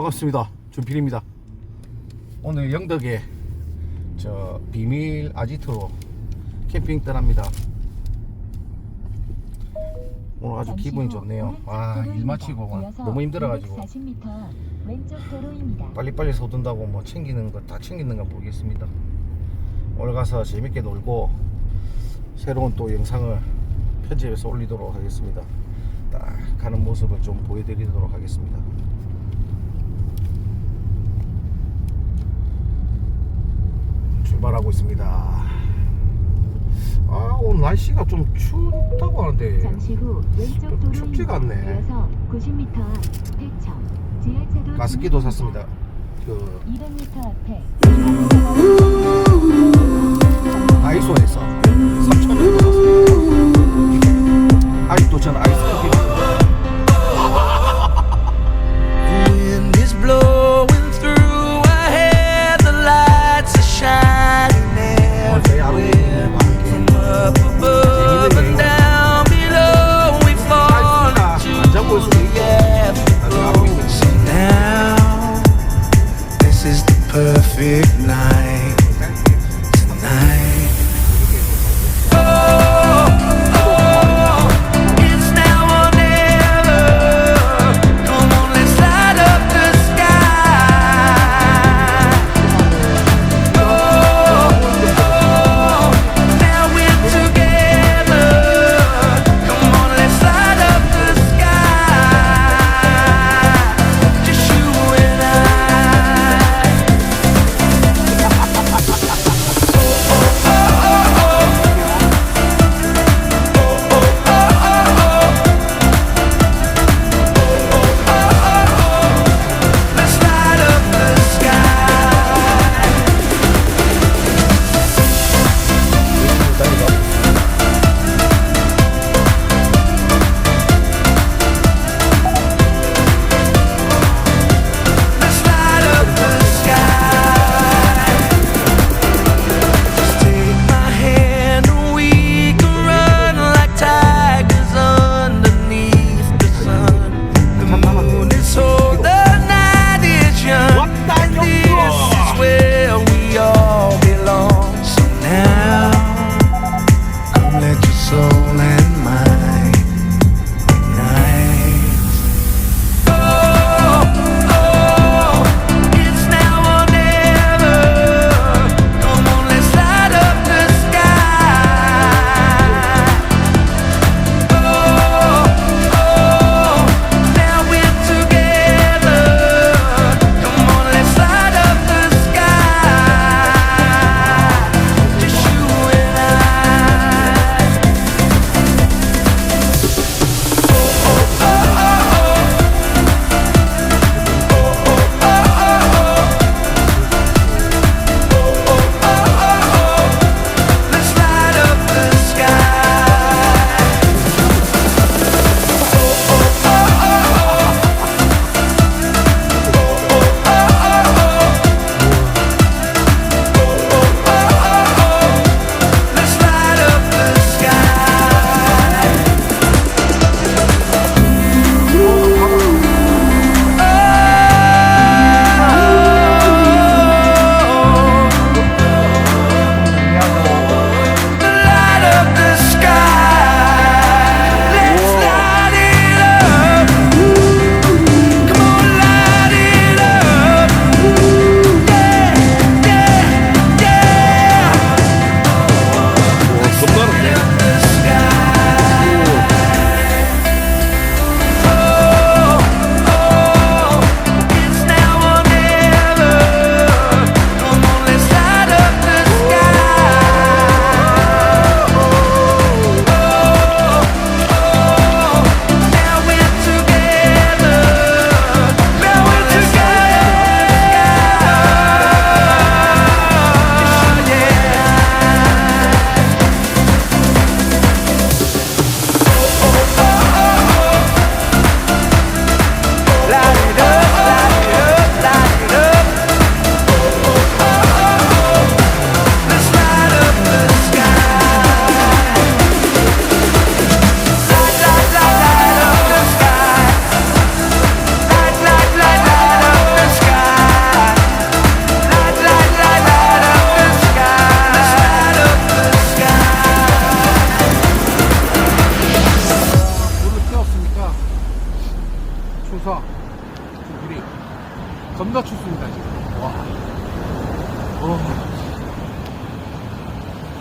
반갑습니다. 준필입니다. 오늘 영덕에 저 비밀 아지트로 캠핑 떠납니다. 오늘 아주 기분이 좋네요. 와, 일 마치고 막 너무 힘들어가지고 40m 왼쪽 도로입니다. 빨리빨리 서둔다고 뭐 챙기는 거 다 챙기는가 모르겠습니다. 오늘 가서 재밌게 놀고 새로운 또 영상을 편집해서 올리도록 하겠습니다. 딱 가는 모습을 좀 보여드리도록 하겠습니다. 출발하고 있습니다. 아 오늘 날씨가 좀 춥다고 하는데 잠시 후 왼쪽 좀 도로입니다. 춥지가 않네. 이어서 90m 앞 백청 지하차도 가습기도. 샀습니다. 그 200m 앞에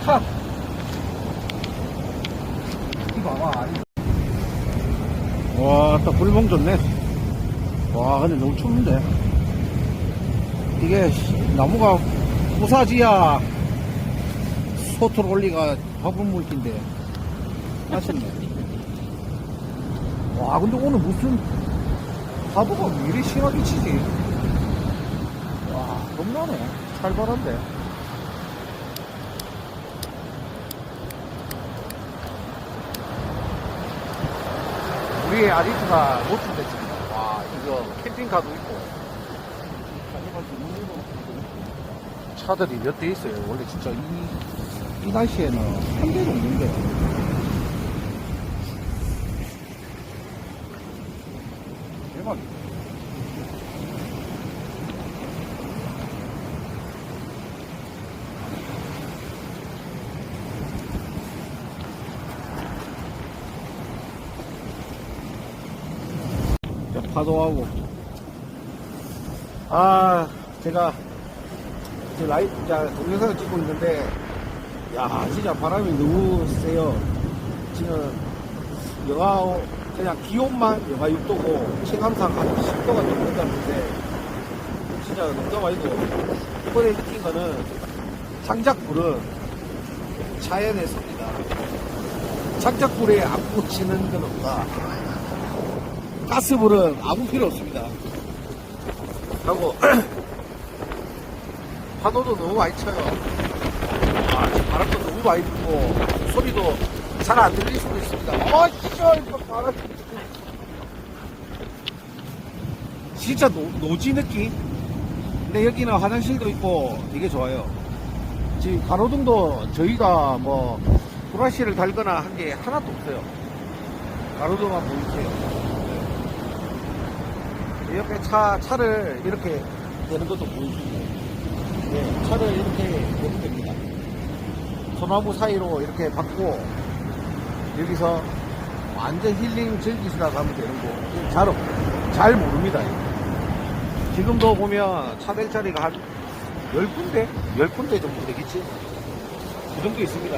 참 이거 봐봐 와 딱 불멍 좋네. 와 근데 너무 춥는데. 이게 나무가 부사지야. 소토 올리가 화분 물기인데. 맛있네. 와 근데 오늘 무슨 파도가 왜 이리 심하게 치지? 와 겁나네. 살벌한데 우리의 아리트가 노출됐습니다 와 이거 캠핑카도 있고. 차들이 몇 대 있어요? 원래 진짜 이, 이 날씨에는 한 대도 없는데. 대박. 자, 파도하고. 아, 제가 제 라이브, 자, 동영상을 찍고 있는데, 야, 진짜 바람이 너무 세요. 지금 영하 그냥 기온만 영하 6도고 체감상 한 10도가 좀 된다는데 진짜 아니고 이번에 느낀 거는 장작불은 자연의 섭니다 장작불에 안 꽂히는 건 없다 가스불은 아무 필요 없습니다 하고 파도도 너무 많이 쳐요 아, 지금 바람도 너무 많이 불고 소리도 잘 안 들릴 수도 있습니다. 어, 씨, 이거 바람. 진짜 노, 노지 느낌? 근데 여기는 화장실도 있고 되게 좋아요. 지금 가로등도 저희가 뭐 브라시를 달거나 한 게 하나도 없어요. 가로등만 보이세요. 네. 옆에 차, 차를 이렇게 내는 것도 보여주고, 네, 차를 이렇게 내면 됩니다. 소나무 사이로 이렇게 받고 여기서 완전 힐링 즐기시라고 하면 되는 거. 잘, 없- 잘 모릅니다. 지금도 보면 차 댈 자리가 한 10군데? 10군데 정도 되겠지? 그 정도 있습니다.